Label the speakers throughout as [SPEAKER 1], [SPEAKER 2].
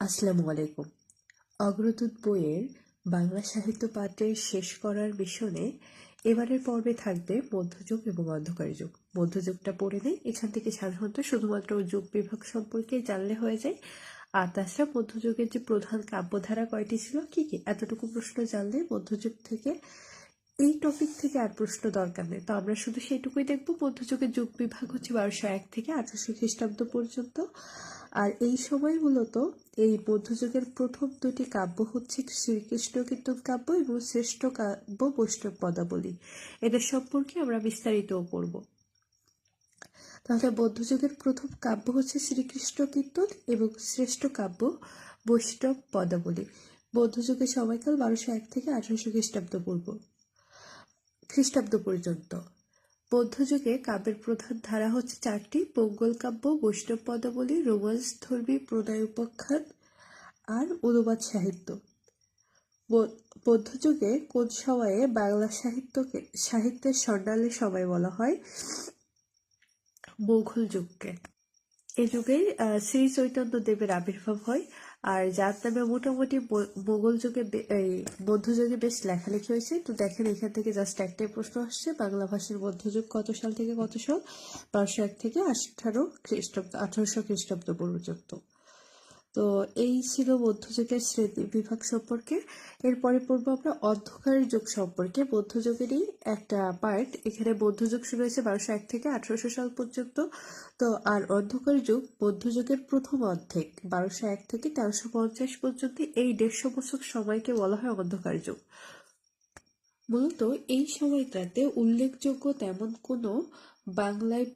[SPEAKER 1] আসসালামু আলাইকুম। অগ্রদূত বইয়ের বাংলা সাহিত্য পাঠের শেষ করার মিশনে এবারের পর্বে থাকবে মধ্যযুগ এবং অন্ধকার যুগ। মধ্যযুগটা পড়ে নেই, এখান থেকে সাধারণত শুধুমাত্র যুগ বিভাগ সম্পর্কে জানলে হয়ে যায়। আর তাছাড়া মধ্যযুগের যে প্রধান কাব্যধারা কয়টি ছিল, কি কি? এতটুকু প্রশ্ন জানলে মধ্যযুগ থেকে এই টপিক থেকে আর প্রশ্ন দরকার নেই। তো আমরা শুধু সেইটুকুই দেখব। মধ্যযুগের যুগ বিভাগ হচ্ছে বারোশো এক থেকে আঠারোশো খ্রিস্টাব্দ পর্যন্ত। আর এই সময় মূলত এই মধ্যযুগের প্রথম দুটি কাব্য হচ্ছে শ্রীকৃষ্ণ কীর্তন কাব্য এবং শ্রেষ্ঠ কাব্য বৈষ্ণব পদাবলী। এদের সম্পর্কে আমরা বিস্তারিত করব তাহলে মধ্যযুগের প্রথম কাব্য হচ্ছে শ্রীকৃষ্ণ কীর্তন এবং শ্রেষ্ঠ কাব্য বৈষ্ণব পদাবলী। মধ্যযুগের সময়কাল বারোশো এক থেকে আঠারোশো খ্রিস্টাব্দ পূর্ব খ্রিস্টাব্দ পর্যন্ত। মধ্যযুগে কাব্যের প্রধান ধারা হচ্ছে চারটি মঙ্গল কাব্য, বৈষ্ণব পদাবলী, রোমান্স, ধর্মী প্রণয় উপাখ্যান আর অনুবাদ সাহিত্য। মধ্যযুগে কোন সময়ে বাংলা সাহিত্যকে, সাহিত্যের স্বর্ণালী সময় বলা হয় মোঘল যুগকে। এই যুগে শ্রী চৈতন্য দেবের আবির্ভাব হয়। আর যার নামে মোটামুটি মোগল যুগে এই মধ্যযুগে বেশ লেখালেখি হয়েছে। তো দেখেন এখান থেকে জাস্ট একটাই প্রশ্ন আসছে, বাংলা ভাষার মধ্যযুগ কত সাল থেকে কত সাল? বারোশো এক থেকে আঠারো খ্রিস্টাব্দ, আঠারোশো খ্রিস্টাব্দ পর্যন্ত। তো এই ছিল মধ্যযুগের শ্রেণি বিভাগ সম্পর্কে। এরপরে পড়ব আমরা অন্ধকার যুগ সম্পর্কে। মধ্যযুগেরই একটা পার্ট এখানে মধ্যযুগ শুরু হয়েছে বারোশো এক থেকে আঠারোশো সাল পর্যন্ত। তো আর অন্ধকার যুগ মধ্যযুগের প্রথম অর্ধেক, বারোশো এক থেকে তেরোশো পঞ্চাশ পর্যন্ত এই দেড়শো বছর সময়কে বলা হয় অন্ধকার যুগ। মূলত এই সময়টাতে উল্লেখযোগ্য তেমন কোনো বাংলায়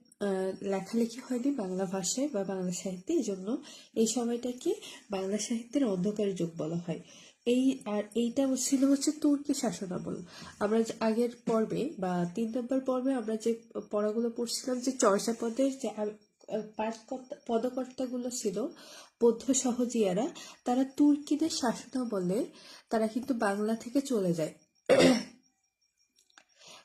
[SPEAKER 1] লেখালেখি হয়নি বাংলা ভাষায় বা বাংলা সাহিত্যে এই জন্য এই সময়টাকে বাংলা সাহিত্যের অন্ধকার যুগ বলা হয়। এই, আর এইটা ছিল হচ্ছে তুর্কি শাসনামল। আমরা যে আগের পর্বে বা তিন নম্বর পর্বে আমরা যে পড়াগুলো পড়ছিলাম, যে চর্যাপদের যে আ- পাঠকর্তা, পদকর্তাগুলো ছিল, বৌদ্ধ সহজিয়ারা, তারা তুর্কিদের শাসনামলে তারা কিন্তু বাংলা থেকে চলে যায়।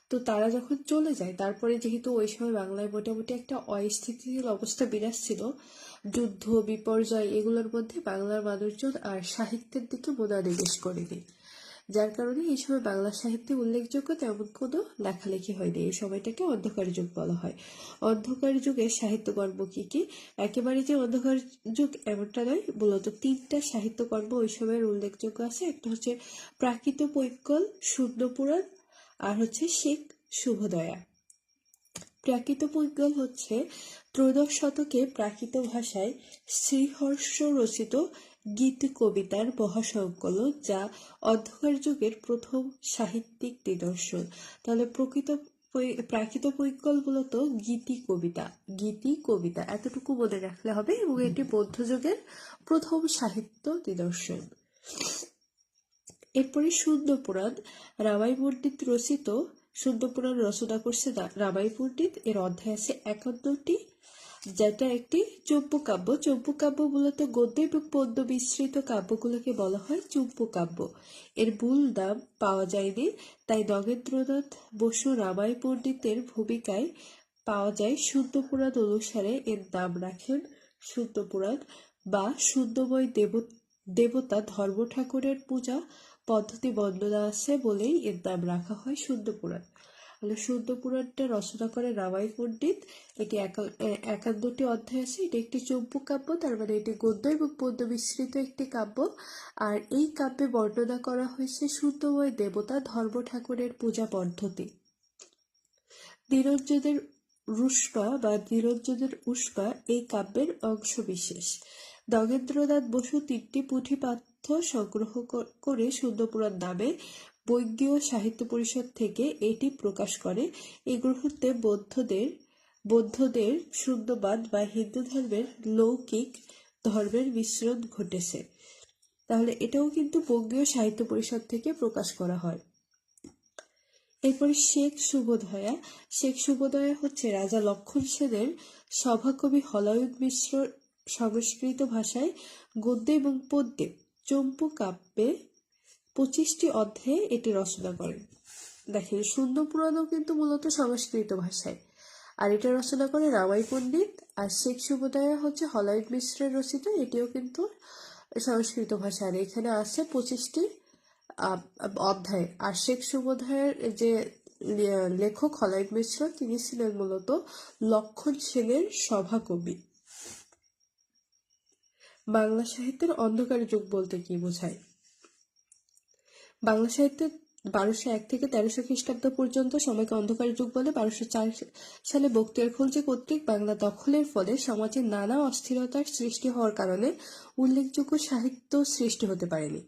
[SPEAKER 1] তো তারা যখন চলে যায়, তারপরে যেহেতু ওই সময় বাংলায় মোটামুটি একটা অস্থিতিশীল অবস্থা বিরাজ ছিল, যুদ্ধ, বিপর্যয় এগুলোর মধ্যে বাংলার মানুষজন আর সাহিত্যের দিকে মনোনিবেশ করেনি। যার কারণে এই সময় বাংলা সাহিত্যে উল্লেখযোগ্য তেমন কোনো লেখালেখি হয়নি। এই সময়টাকে অন্ধকার যুগ বলা হয়। অন্ধকার যুগের সাহিত্যকর্ম কি কি? একেবারে যে অন্ধকার যুগ এমনটা নয়, মূলত তিনটা সাহিত্যকর্ম ওই সময়ের উল্লেখযোগ্য আছে। একটা হচ্ছে প্রাকৃত পৈকল, শূন্য পুরাণ আর হচ্ছে শিখ শুভদয়া। প্রাকৃত পৈকল হচ্ছে ত্রয়োদশ শতকে প্রাকৃত ভাষায় শ্রীহর্ষ রচিত গীত কবিতার মহাসংকলন, যা অন্ধকার যুগের প্রথম সাহিত্যিক নিদর্শন। তাহলে প্রকৃত প্রাকৃত পৈকল মূলত গীতি কবিতা গীতি কবিতা। এতটুকু মনে রাখলে হবে এবং এটি মধ্যযুগের প্রথম সাহিত্য নিদর্শন। এরপরে শুদ্ধ পুরাণ রামাই পণ্ডিত রচিত শুদ্ধ পুরাণ রচনা করছে রামাই পণ্ডিত। এর অধ্যায় আছে একান্নটি, যেটা একটি চম্পু কাব্য চম্পু কাব্য মূলত গদ্য এবং পদ্য মিশ্রিত কাব্যগুলোকে বলা হয় চম্পু কাব্য এর মূল নাম পাওয়া যায়নি, তাই নগেন্দ্রনাথ বসু রামাই পণ্ডিতের ভূমিকায় পাওয়া যায় শুদ্ধ পুরাণ অনুসারে এর নাম রাখেন শুদ্ধ পুরাণ বা শুদ্ধময় দেব, দেবতা ধর্ম ঠাকুরের পূজা পদ্ধতি বর্ণনা আছে বলেই এর নাম রাখা হয় শুদ্ধ পুরাণ তাহলে শুদ্ধ পুরাণটা রচনা করে রামাই পণ্ডিত। এটি একান্নটি অধ্যায় আছে। এটি একটি চম্পু কাব্য, তার মানে এটি গদ্য এবং পদ্য মিশ্রিত একটি কাব্য। আর এই কাব্যে বর্ণনা করা হয়েছে শুদ্ধময় দেবতা ধর্ম ঠাকুরের পূজা পদ্ধতি। নিরঞ্জনের রুষ্পা বা নিরঞ্জনের উষ্পা এই কাব্যের অংশবিশেষ। নগেন্দ্রনাথ বসু তিনটি পুঁথি পাঠ্য সংগ্রহ করে সুন্দরপুরার নামে বৈজ্ঞীয় সাহিত্য পরিষদ থেকে এটি প্রকাশ করে। এই গ্রন্থে বৌদ্ধদের বৌদ্ধদের শূন্যবাদ বা হিন্দু ধর্মের লৌকিক ধর্মের মিশ্রণ ঘটেছে। তাহলে এটাও কিন্তু বঙ্গীয় সাহিত্য পরিষদ থেকে প্রকাশ করা হয়। এরপরে শেখ শুভদয়া শেখ শুভদয়া হচ্ছে রাজা লক্ষণ সেনের সভাকবি হলায়ুদ মিশ্র সংস্কৃত ভাষায় গদ্যে এবং পদ্যে চম্পু কাব্যে পঁচিশটি অধ্যায়ে এটি রচনা করেন। দেখেন সুন্দর পুরাণও কিন্তু মূলত সংস্কৃত ভাষায়। আর এটা রচনা করে রামাই পণ্ডিত, আর শেখ শুভদয়া হচ্ছে হলায়ুদ মিশ্রের রচিত, এটিও কিন্তু সংস্কৃত ভাষা। আর এখানে আছে পঁচিশটি অধ্যায়। আর শেখ সুবোধায়ের যে লেখক হলাইট মিশ্র, তিনি ছিলেন মূলত লক্ষণ সেনের সভাকবি। বাংলা সাহিত্যের অন্ধকার যুগ বলতে কি বোঝায়? বাংলা সাহিত্যের বারোশো এক থেকে তেরোশো খ্রিস্টাব্দ পর্যন্ত সময়কে অন্ধকার যুগ বলে বারোশো চার সালে বক্তিয়ার খলজি কর্তৃক বাংলা দখলের ফলে সমাজে নানা অস্থিরতার সৃষ্টি হওয়ার কারণে উল্লেখযোগ্য সাহিত্য সৃষ্টি হতে পারেনি।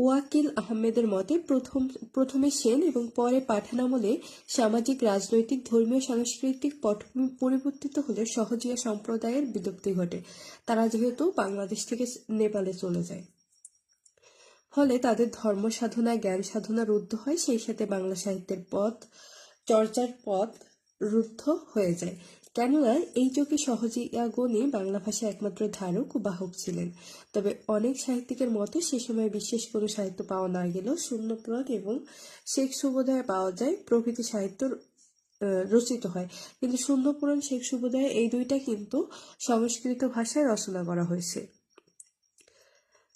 [SPEAKER 1] ওয়াকিল আহমেদের মতে প্রথম, প্রথমে সেন এবং পরে পাঠান আমলে সামাজিক, রাজনৈতিক, ধর্মীয়, সাংস্কৃতিক পটভূমি পরিবর্তিত হলে সহজিয়া সম্প্রদায়ের বিলুপ্তি ঘটে। তারা যেহেতু বাংলাদেশ থেকে নেপালে চলে যায়। ফলে তাদের ধর্ম সাধনা, জ্ঞান সাধনা রুদ্ধ হয়, সেই সাথে বাংলা সাহিত্যের পথ, চর্চার পথ রুদ্ধ হয়ে যায়। কেননা এই যুগে সহজিয়াগণই বাংলা ভাষা একমাত্র ধারক ও বাহক ছিলেন। তবে অনেক সাহিত্যিকের মতে সে সময় বিশেষ কোনো সাহিত্য পাওয়া না গেলেও শূন্যপ্রদ এবং শেখ সুবোধায় পাওয়া যায় প্রভৃতি সাহিত্য রচিত হয়। কিন্তু শূন্যপুরাণ শেখ সুবোধায় এই দুইটা কিন্তু সংস্কৃত ভাষায় রচনা করা হয়েছে।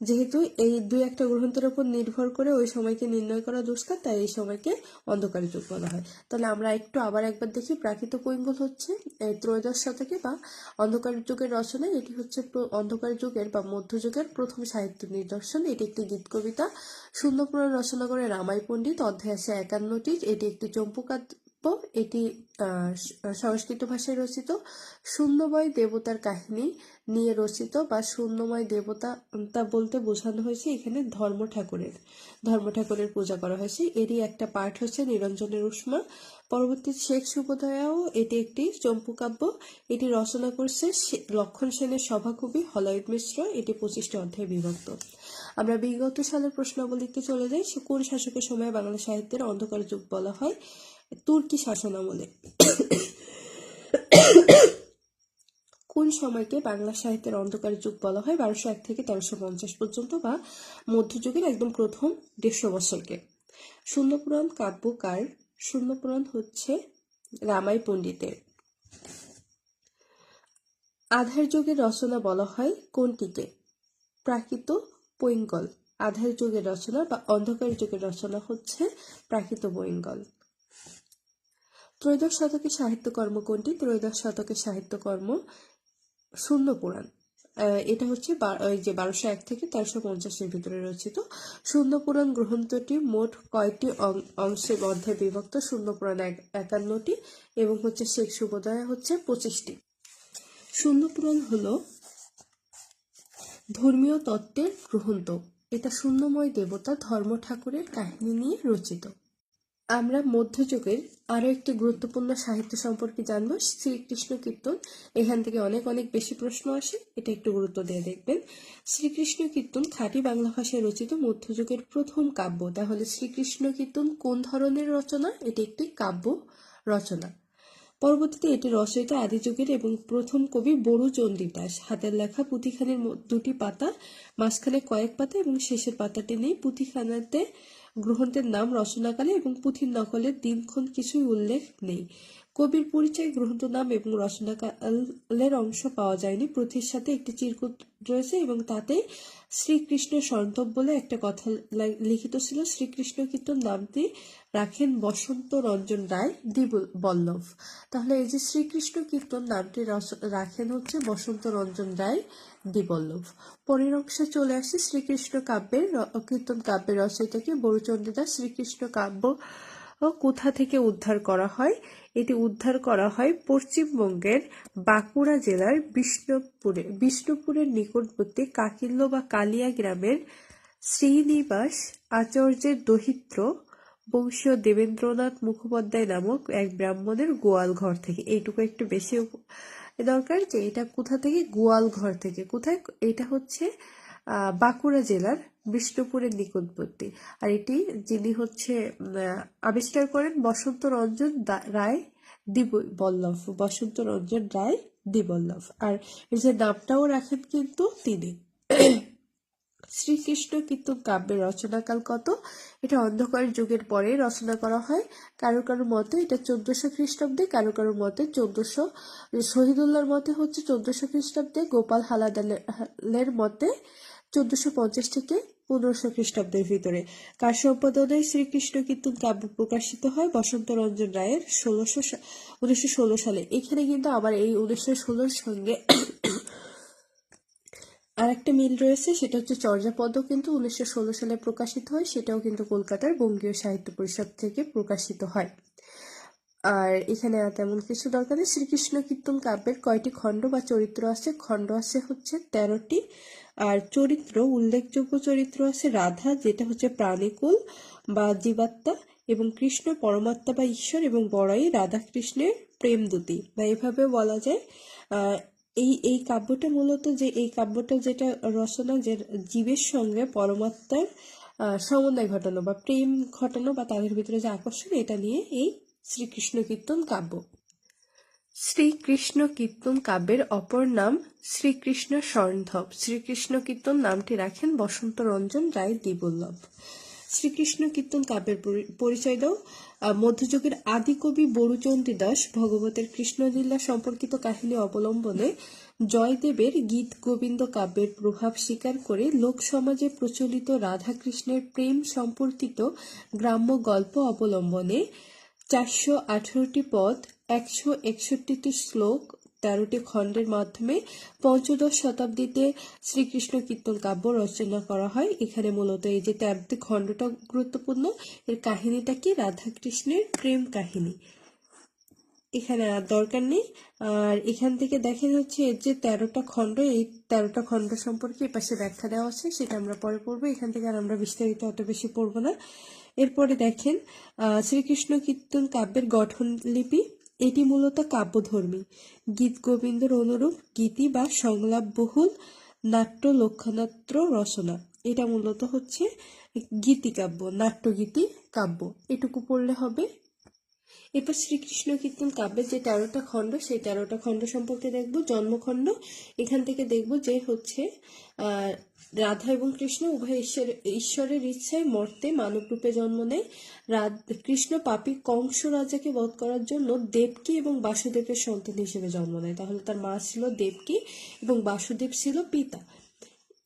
[SPEAKER 1] যেহেতু এই দুই একটা গ্রন্থের উপর নির্ভর করে ওই সময়কে নির্ণয় করা দুষ্কার, তাই এই সময়কে অন্ধকার যুগ বলা হয়। তাহলে আমরা একটু আবার একবার দেখি প্রাকৃত কৈঙ্গল হচ্ছে ত্রয়োদশ শতকে বা অন্ধকার যুগের রচনা এটি হচ্ছে অন্ধকার যুগের বা মধ্যযুগের প্রথম সাহিত্য নিদর্শন। এটি একটি গীত কবিতা। শূন্যপুরাণ রচনা করে রামাই পণ্ডিত, অধ্যায় একান্নটি এটি একটি চম্পুকাব্য এটি সংস্কৃত ভাষায় রচিত। শূন্যময় দেবতার কাহিনী নিয়ে রচিত বা শূন্যময় দেবতা তা বলতে বোঝানো হয়েছে এখানে ধর্ম ঠাকুরের। ধর্ম ঠাকুরের পূজা করা হয়েছে। এরই একটা পাঠ হচ্ছে নিরঞ্জনের উষ্মা। পরবর্তী শেখ সুবোধয়াও এটি একটি চম্পুকাব্য এটি রচনা করছে লক্ষণ সেনের সভাকবি হলয়েড মিশ্র। এটি পঁচিশটি অধ্যায়ে বিভক্ত। আমরা বিগত সালের প্রশ্নাবলীতে চলে যাই। কোন শাসকের সময় বাংলা সাহিত্যের অন্ধকার যুগ বলা হয়? তুর্কি শাসনামলে। কোন সময়কে বাংলা সাহিত্যের অন্ধকার যুগ বলা হয়? বারোশো এক থেকে তেরোশো পঞ্চাশ পর্যন্ত বা মধ্যযুগের একদম প্রথম দেড়শো বছরকে। শূন্যপুরাণ কাব্যকার শূন্যপুরাণ হচ্ছে রামাই পণ্ডিতের। আধার যুগের রচনা বলা হয় কোনটিকে? প্রাকৃত পৈঙ্গল। আধার যুগের রচনা বা অন্ধকার যুগের রচনা হচ্ছে প্রাকৃত পৈঙ্গল। ত্রয়োদশ শতকের সাহিত্যকর্ম কোনটি? ত্রয়োদশ শতকের সাহিত্যকর্ম শূন্য পুরাণ। এটা হচ্ছে ওই যে বারোশো এক থেকে তেরোশো পঞ্চাশের ভিতরে রচিত শূন্য পুরাণ গ্রন্থটি মোট কয়েকটি অংশে অধ্যায় বিভক্ত? শূন্য পুরাণ এক- একান্নটি এবং হচ্ছে শেখ সুবোধয় হচ্ছে পঁচিশটি। শূন্য পুরাণ হলো ধর্মীয় তত্ত্বের গ্রন্থ। এটা শূন্যময় দেবতা ধর্ম ঠাকুরের কাহিনী নিয়ে রচিত। আমরা মধ্যযুগের আরও একটি গুরুত্বপূর্ণ সাহিত্য সম্পর্কে জানব। শ্রীকৃষ্ণ কীর্তন, এখান থেকে অনেক অনেক বেশি প্রশ্ন আসে, এটা একটু গুরুত্ব দিয়ে দেখবেন। শ্রীকৃষ্ণ কীর্তন খাঁটি বাংলা ভাষায় রচিত মধ্যযুগের প্রথম কাব্য। তাহলে শ্রীকৃষ্ণ কীর্তন কোন ধরনের রচনা? এটি একটি কাব্য রচনা। পরবর্তীতে এটি রচয়িতা আদি যুগের এবং প্রথম কবি বড়ু চণ্ডীদাস হাতের লেখা পুঁথিখানির দুটি পাতা, মাঝখানে কয়েক পাতা এবং শেষের পাতাটি নেই পুঁথিখানাতে গ্রন্থের নাম রচনাকালে এবং পুঁথির নকলের দিনক্ষণ কিছুই উল্লেখ নেই। কবির পরিচয়, গ্রন্থ নাম এবং রচনাকালের অংশ পাওয়া যায়নি। পুঁথির সাথে একটি চিরকুট রয়েছে এবং তাতে শ্রীকৃষ্ণ সন্তব বলে একটা কথা লিখিত ছিল। শ্রীকৃষ্ণ কীর্তন নামটি রাখেন বসন্ত রঞ্জন রায় দি বল্লভ। তাহলে এই যে শ্রীকৃষ্ণ কীর্তন নামটি রাখেন হচ্ছে বসন্ত রঞ্জন রায়। দিবল্লভ পরের অংশে চলে আসে শ্রীকৃষ্ণ কাব্যের কীর্তন কাব্যের রচয়িতাকে বরুচন্দ্রদাস শ্রীকৃষ্ণ কাব্য কোথা থেকে উদ্ধার করা হয়? এটি উদ্ধার করা হয় পশ্চিমবঙ্গের বাঁকুড়া জেলার বিষ্ণুপুরে। বিষ্ণুপুরের নিকটবর্তী কাকিল্য বা কালিয়া গ্রামের শ্রীনিবাস আচার্যের দহিত্র বংশীয় দেবেন্দ্রনাথ মুখোপাধ্যায় নামক এক ব্রাহ্মণের গোয়াল ঘর থেকে। এইটুকু একটু বেশি দরকার যে এটা কোথা থেকে? গোয়াল ঘর থেকে। কোথায়? এটা হচ্ছে বাঁকুড়া জেলার বিষ্ণুপুরের নিকটবর্তী। আর এটি যিনি হচ্ছে আবিষ্কার করেন বসন্ত রঞ্জন রায় দিবল্লভ। বসন্ত রঞ্জন রায় দিবল্লভ। আর এই যে নামটাও রাখেন কিন্তু তিনি। শ্রীকৃষ্ণ কীর্তন কাব্যের রচনাকাল কত? এটা অন্ধকার যুগের পরে রচনা করা হয়। কারও কারও মতে এটা চোদ্দশো খ্রিস্টাব্দে, কারও কারও মতে চোদ্দশো শহীদুল্লাহর মতে হচ্ছে চোদ্দশো খ্রিস্টাব্দে, গোপাল হালাদালের মতে চোদ্দশো পঞ্চাশ থেকে পনেরোশো খ্রিস্টাব্দের ভিতরে। কার সম্পাদনায় শ্রীকৃষ্ণ কীর্তন কাব্য প্রকাশিত হয়? বসন্ত রঞ্জন রায়ের ষোলোশো উনিশশো ষোলো সালে। এখানে কিন্তু আবার এই উনিশশো ষোলোর সঙ্গে আর একটা মিল রয়েছে, সেটা হচ্ছে চর্যাপদ কিন্তু উনিশশো ষোলো সালে প্রকাশিত হয়, সেটাও কিন্তু কলকাতার বঙ্গীয় সাহিত্য পরিষদ থেকে প্রকাশিত হয়। আর এখানে তেমন কিছু দরকার নেই, শ্রীকৃষ্ণ কীর্তন কাব্যের কয়টি খণ্ড বা চরিত্র আছে? খণ্ড আছে হচ্ছে তেরোটি, আর চরিত্র, উল্লেখযোগ্য চরিত্র আছে রাধা, যেটা হচ্ছে প্রাণীকুল বা জীবাত্মা, এবং কৃষ্ণ, পরমাত্মা বা ঈশ্বর, এবং বড়াই রাধা কৃষ্ণের প্রেম দুতি বা এভাবে বলা যায় এই এই কাব্যটা মূলত যে, এই কাব্যটা যেটা রচনা, যে জীবের সঙ্গে পরমাত্মার সমন্বয় ঘটানো বা প্রেম ঘটানো বা তাদের ভিতরে যে আকর্ষণ, এটা নিয়ে এই শ্রীকৃষ্ণ কীর্তন কাব্য। শ্রীকৃষ্ণ কীর্তন কাব্যের অপর নাম শ্রীকৃষ্ণ স্বর্ণধব। শ্রীকৃষ্ণ কীর্তন নামটি রাখেন বসন্ত রঞ্জন রায় দ্বিবল্লভ শ্রীকৃষ্ণ কীর্তন কাব্যের পরি- পরিচয় দাও। মধ্যযুগের আদিকবি বরুচন্দ্রী দাস ভগবতের কৃষ্ণলীলা সম্পর্কিত কাহিনী অবলম্বনে জয়দেবের গীত গোবিন্দ কাব্যের প্রভাব স্বীকার করে লোক সমাজে প্রচলিত রাধাকৃষ্ণের প্রেম সম্পর্কিত গ্রাম্য গল্প অবলম্বনে চারশো আঠারোটি পদ, একশো একষট্টিটি শ্লোক তেরোটি খণ্ডের মাধ্যমে পঞ্চদশ শতাব্দীতে শ্রীকৃষ্ণ কীর্তন কাব্য রচনা করা হয়। এখানে মূলত এই যে তেরোটি খণ্ডটা গুরুত্বপূর্ণ, এর কাহিনীটা কি? রাধাকৃষ্ণের প্রেম কাহিনী। এখানে আর দরকার নেই। আর এখান থেকে দেখেন হচ্ছে এর যে তেরোটা খণ্ড, এই তেরোটা খণ্ড সম্পর্কে এই পাশে ব্যাখ্যা দেওয়া আছে, সেটা আমরা পরে পড়ব। এখান থেকে আর আমরা বিস্তারিত অত বেশি পড়ব না। এরপরে দেখেন শ্রীকৃষ্ণ কীর্তন কাব্যের গঠন লিপি। এটি মূলত কাব্যধর্মী। গীত গোবিন্দর অনুরূপ গীতি বা সংলাপ বহুল নাট্য লক্ষণাত্র রচনা। এটা মূলত হচ্ছে গীতিকাব্য নাট্যগীতি কাব্য। এটুকু পড়লে হবে। এরপর শ্রীকৃষ্ণ কীর্তন কাব্যের যে তেরোটা খণ্ড, সেই তেরোটা খণ্ড সম্পর্কে দেখব, জন্মখণ্ড। এখান থেকে দেখব যে হচ্ছে রাধা এবং কৃষ্ণ উভয় ঈশ্বর, ঈশ্বরের ইচ্ছায় মর্তে মানব রূপে জন্ম নেয়। কৃষ্ণ পাপী কংস রাজাকে বধ করার জন্য দেবকী এবং বাসুদেবের সন্তান হিসেবে জন্ম নেয়। তাহলে তার মা ছিল দেবকী এবং বাসুদেব ছিল পিতা।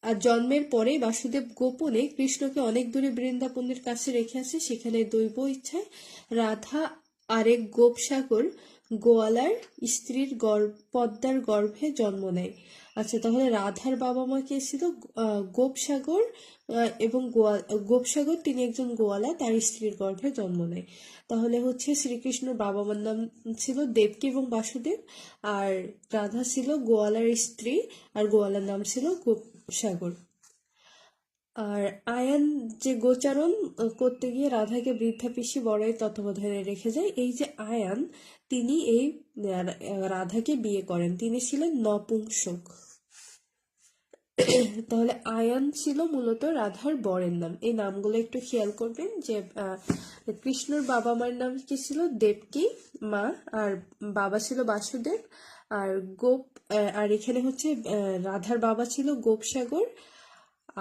[SPEAKER 1] আর জন্মের পরে বাসুদেব গোপনে কৃষ্ণকে অনেক দূরে বৃন্দাবনের কাছে রেখে আসে। সেখানে দৈব ইচ্ছায় রাধা আরেক গোপসাগর গোয়ালার স্ত্রীর গর্ভ, পদ্মার গর্ভে জন্ম নেয়। আচ্ছা তাহলে রাধার বাবা মা কে ছিল? গোপসাগর এবং গোয়াল গোপসাগর তিনি একজন গোয়ালা, তার স্ত্রীর গর্ভে জন্ম নেয়। তাহলে হচ্ছে শ্রীকৃষ্ণর বাবা মার নাম ছিল দেবকী এবং বাসুদেব, আর রাধা ছিল গোয়ালার স্ত্রী, আর গোয়ালার নাম ছিল গোপসাগর। আর আয়ান যে গোচারণ করতে গিয়ে রাধাকে বৃদ্ধা পিসি বড়াই তত্ত্বাবধানে রেখে যায়। এই যে আয়ান, তিনি এই রাধাকে বিয়ে করেন। তিনি ছিলেন নপুংসক। তাহলে আয়ান ছিল মূলত রাধার বরের নাম। এই নামগুলো একটু খেয়াল করবেন যে কৃষ্ণর বাবা মার নাম কি ছিল? দেবকী, মা, আর বাবা ছিল বাসুদেব। আর গোপ আর এখানে হচ্ছে রাধার বাবা ছিল গোপসাগর।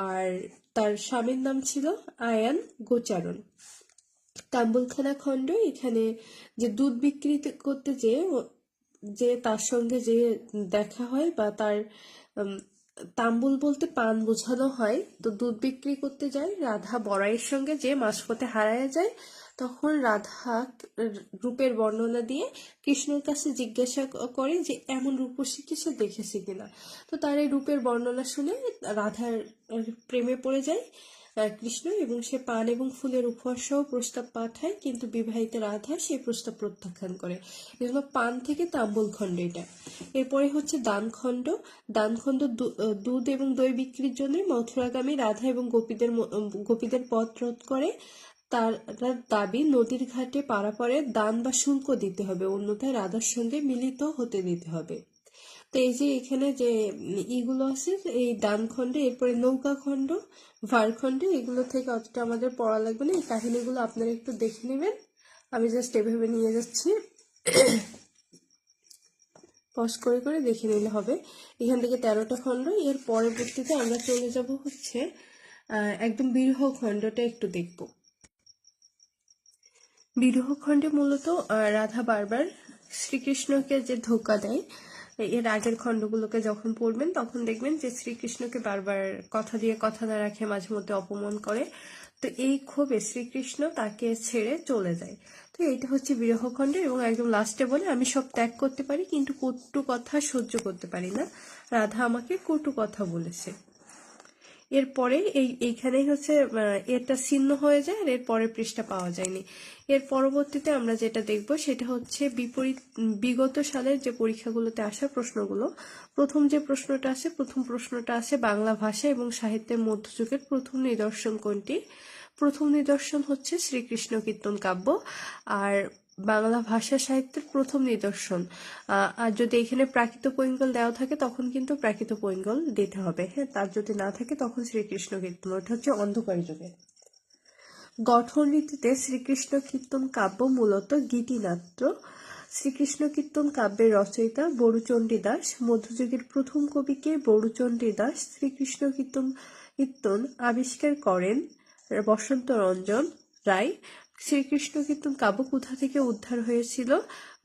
[SPEAKER 1] আর তার স্বামীর নাম ছিল আয়ান গোচারণ। তাম্বুলখানা খণ্ড, এখানে যে দুধ বিক্রি করতে যে যে তার সঙ্গে যে দেখা হয় বা তার তাম্বুল বলতে পান বোঝানো হয়। তো দুধ বিক্রি করতে যায়, রাধা বড়াইয়ের সঙ্গে যে মাঝপথে হারায় যায়, তখন রাধা রূপের বর্ণনা দিয়ে কৃষ্ণের কাছে জিজ্ঞাসা করে যে, এমন রূপসী কি সে দেখেছে কিনা? তো তার এই রূপের বর্ণনা শুনে রাধার প্রেমে পড়ে যায়। কৃষ্ণ এবং সে পান এবং ফুলের উপহার সহ প্রস্তাব পাঠায়, কিন্তু বিবাহিত রাধা সেই প্রস্তাব প্রত্যাখ্যান করে। এজন্য পান থেকে তাম্বুল খণ্ড এটা। এরপরে হচ্ছে দানখণ্ড। দানখণ্ড দুধ এবং দই বিক্রির জন্য মথুরাগামী রাধা এবং গোপীদের গোপীদের পথ রোধ করে। তার দাবি, নদীর ঘাটে পারাপারে দান বা শুল্ক দিতে হবে। অন্যথায় রাধার সঙ্গে মিলিত হতে দিতে হবে। এই যে এখানে যে ইগুলো আছে, এই খণ্ডে, এরপরে নৌকা খণ্ড, ভার এগুলো থেকে অতটা আমাদের পড়া লাগবে না। এই কাহিনীগুলো আপনারা একটু দেখে নেবেন। আমি জাস্ট এভাবে নিয়ে যাচ্ছি।
[SPEAKER 2] পজ করে করে দেখে নিলে হবে। এখান থেকে তেরোটা খণ্ড। এর পরবর্তীতে আমরা চলে যাব হচ্ছে একদম বিরহ খণ্ডটা একটু দেখব। বিরহ খণ্ডে মূলত রাধা বারবার শ্রীকৃষ্ণকে যে ধোকা দেয় এর আগের খণ্ডগুলোকে যখন পড়বেন, তখন দেখবেন যে শ্রীকৃষ্ণকে বারবার কথা দিয়ে কথা না রাখে, মাঝে মধ্যে অপমান করে। তো এই ক্ষোভে শ্রীকৃষ্ণ তাকে ছেড়ে চলে যায়। তো এইটা হচ্ছে বিরহ খণ্ড এবং একদম লাস্টে বলে, আমি সব ত্যাগ করতে পারি, কিন্তু কটু কথা সহ্য করতে পারি না। রাধা আমাকে কটু কথা বলেছে। এরপরে এই, এইখানেই হচ্ছে এটা ছিন্ন হয়ে যায় আর এর পরের পৃষ্ঠা পাওয়া যায়নি। এর পরবর্তীতে আমরা যেটা দেখব সেটা হচ্ছে বিপরীত বিগত সালের যে পরীক্ষাগুলোতে আসা প্রশ্নগুলো, প্রথম যে প্রশ্নটা আসে, প্রথম প্রশ্নটা আসে বাংলা ভাষা এবং সাহিত্যের মধ্যযুগের প্রথম নিদর্শন কোনটি? প্রথম নিদর্শন হচ্ছে শ্রীকৃষ্ণ কীর্তন কাব্য, আর বাংলা ভাষা সাহিত্যের প্রথম নিদর্শন। আর যদি এখানে প্রাকৃত পৈঙ্গল দেওয়া থাকে, তখন কিন্তু প্রাকৃত পৈঙ্গল দিতে হবে। হ্যাঁ তার যদি না থাকে, তখন শ্রীকৃষ্ণ কীর্তন। ওটা হচ্ছে অন্ধকার যুগে। গঠন রীতিতে শ্রীকৃষ্ণ কীর্তন কাব্য মূলত গীতিনাট্য। শ্রীকৃষ্ণ কীর্তন কাব্যের রচয়িতা বড়ুচণ্ডী দাস। মধ্যযুগের প্রথম কবিকে বড়ুচণ্ডী দাস শ্রীকৃষ্ণ কীর্তন কীর্তন আবিষ্কার করেন বসন্ত রঞ্জন রায়। শ্রীকৃষ্ণ কীর্তন কাব্য কোথা থেকে উদ্ধার হয়েছিল?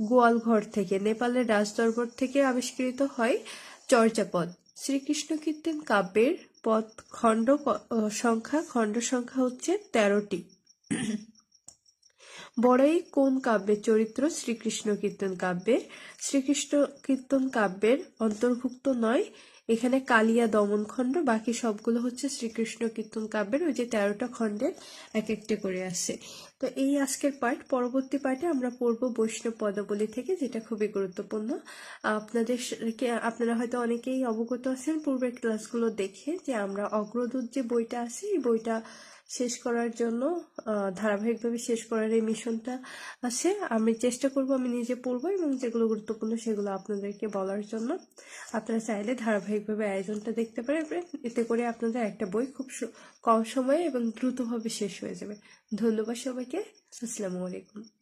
[SPEAKER 2] গোয়ালঘর থেকে, নেপালের রাজদরবার থেকে আবিষ্কৃত হয় চর্যাপদ। শ্রীকৃষ্ণ কীর্তন কাব্যের পদ খণ্ড সংখ্যা খণ্ড সংখ্যা হচ্ছে তেরোটি। বড়াই কোন কাব্যের চরিত্র? শ্রীকৃষ্ণ কীর্তন কাব্যের। শ্রীকৃষ্ণ কীর্তন কাব্যের অন্তর্ভুক্ত নয়। এখানে কালিয়া দমন খণ্ড, বাকি সবগুলো হচ্ছে শ্রীকৃষ্ণ কীর্তন কাব্যের, ওই যে তেরোটা খণ্ডের এক একটি করে আসে। তো এই আজকের পার্ট পরবর্তী পার্টে আমরা পড়ব বৈষ্ণব পদাবলী থেকে, যেটা খুবই গুরুত্বপূর্ণ। আপনাদের আপনারা হয়তো অনেকেই অবগত আছেন, পূর্বের ক্লাসগুলো দেখে যে আমরা অগ্রদূত যে বইটা আছে, এই বইটা শেষ করার জন্য ধারাবাহিকভাবে শেষ করার এই মিশনটা আছে। আমি চেষ্টা করব, আমি নিজে পড়ব এবং যেগুলো গুরুত্বপূর্ণ সেগুলো আপনাদেরকে বলার জন্য। আপনারা চাইলে ধারাবাহিকভাবে আয়োজনটা দেখতে পারবেন। এতে করে আপনাদের একটা বই খুব কম সময়ে এবং দ্রুতভাবে শেষ হয়ে যাবে। ধন্যবাদ সবাইকে। আসসালামু আলাইকুম।